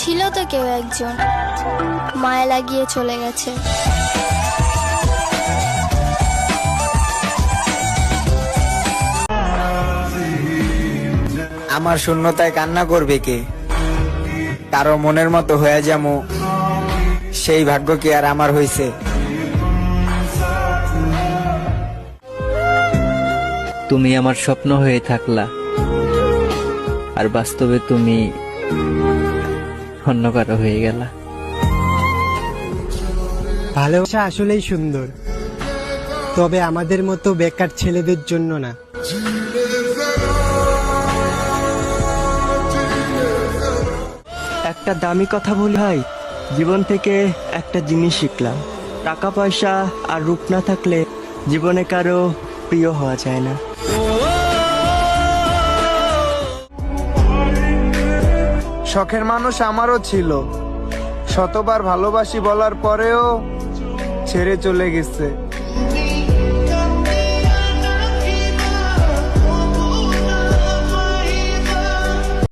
ছিল তো কেউ একজন। মায়া লাগিয়ে চলে গেছে। আমার শূন্যতায় কান্না করবে কে? কারও মনের মতো হয়ে যামো। সেই ভাগ্য কি আর আমার হইছে? তুমি আমার স্বপ্ন হয়ে থাকলা। আর বাস্তবে তুমি অন্য কারও হয়ে গেল। ভালোবাসা আসলেই সুন্দর। তবে আমাদের মতো বেকার ছেলেদের জন্য না। একটা দামি কথা বলি ভাই জীবন থেকে একটা জিনিস শিখলাম। টাকা পয়সা আর রূপ না থাকলে জীবনে কারও প্রিয় হওয়া যায় না। শখের মানুষ আমারও ছিল। শতবার ভালোবাসি বলার পরেও ছেড়ে চলে গেছে।